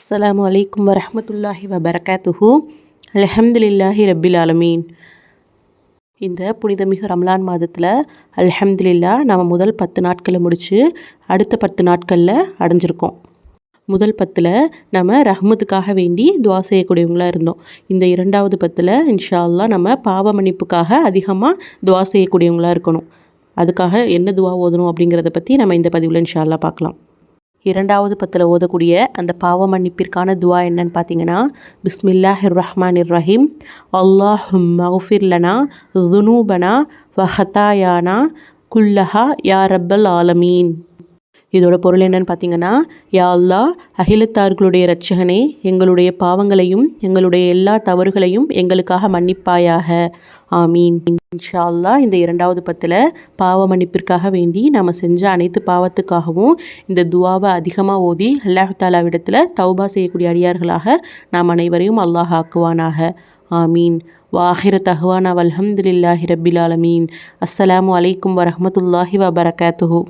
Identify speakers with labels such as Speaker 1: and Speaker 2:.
Speaker 1: அஸ்லாம் வலைக்கம் வரமத்துல்லாஹி வபரகாத்துஹு. அலஹம்துலில்லாஹி ரபில் ஆலமீன். இந்த புனிதமிகு ரம்லான் மாதத்தில் அல்ஹம்துலில்லா நம்ம முதல் பத்து நாட்களை முடித்து அடுத்த பத்து நாட்களில் அடைஞ்சிருக்கோம். முதல் பத்தில் நம்ம ரஹ்மத்துக்காக வேண்டி துவா செய்யக்கூடியவங்களாக இருந்தோம். இந்த இரண்டாவது பத்தில் இன்ஷா நம்ம பாவ மன்னிப்புக்காக அதிகமாக துவா செய்யக்கூடியவங்களாக இருக்கணும். அதுக்காக என்ன துவா ஓதணும் அப்படிங்கிறத பற்றி நம்ம இந்த பதிவில் இன்ஷா பார்க்கலாம். இரண்டாவது பத்தில் ஓதக்கூடிய அந்த பாவ மன்னிப்பிற்கான துவா என்னன்னு பார்த்தீங்கன்னா பிஸ்மில்லாஹிர் ரஹ்மான் இர் ரஹீம் அல்லாஹும் மஃபிர்லனா துனூபனா வஹத்தாயானா குல்லஹா யா ரப்பல் ஆலமீன். இதோட பொருள் என்னன்னு பார்த்தீங்கன்னா யா அகிலத்தார்களுடைய இரட்சகனே எங்களுடைய பாவங்களையும் எங்களுடைய எல்லா தவறுகளையும் எங்களுக்காக மன்னிப்பாயாக. ஆமீன். இன்ஷா அல்லாஹ் இந்த இரண்டாவது பத்தில் பாவ மன்னிப்பிற்காக வேண்டி நம்ம செஞ்ச அனைத்து பாவத்துக்காகவும் இந்த துவாவை அதிகமாக ஓதி அல்லாஹ் தாலாவிடத்தில் தௌபா செய்யக்கூடிய அடியார்களாக நாம் அனைவரையும் அல்லாஹ் ஆக்குவானாக. ஆமீன். வாஹிர தஹ்வானா வல்ஹம்துலில்லாஹி ரப்பில் ஆலமீன். அஸ்ஸலாமு அலைக்கும் வரஹ்மத்துல்லாஹி வபரகாத்துஹூ.